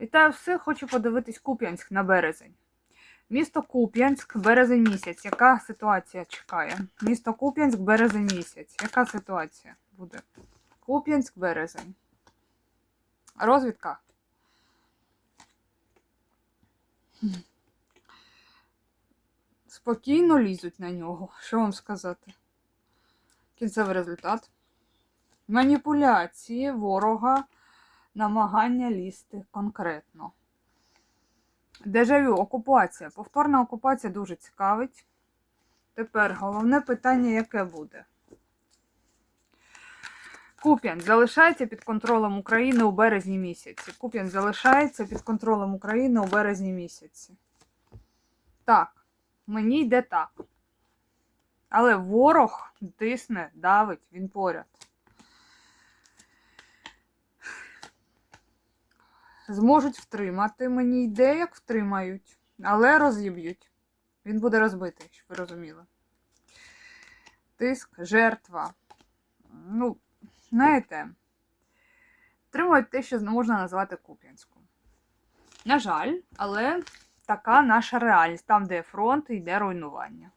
Вітаю всіх, хочу подивитись Куп'янськ на березень. Місто Куп'янськ, березень місяць. Яка ситуація чекає? Місто Куп'янськ, березень місяць. Яка ситуація буде? Куп'янськ, березень. Розвідка. Спокійно лізуть на нього. Що вам сказати? Кінцевий результат. Маніпуляції ворога намагання лізти конкретно. Дежавю, окупація. Повторна окупація дуже цікавить. Тепер головне питання, яке буде? Куп'ян залишається під контролем України у березні місяці. Куп'ян залишається під контролем України у березні місяці. Так, мені йде так. Але ворог тисне, давить, він поряд. Зможуть втримати. Мені йде, як втримають, але розіб'ють. Він буде розбитий, щоб ви розуміли. Тиск, жертва. Ну, знаєте, втримують те, що можна назвати Куп'янськом. На жаль, але така наша реальність. Там, де фронт, йде руйнування.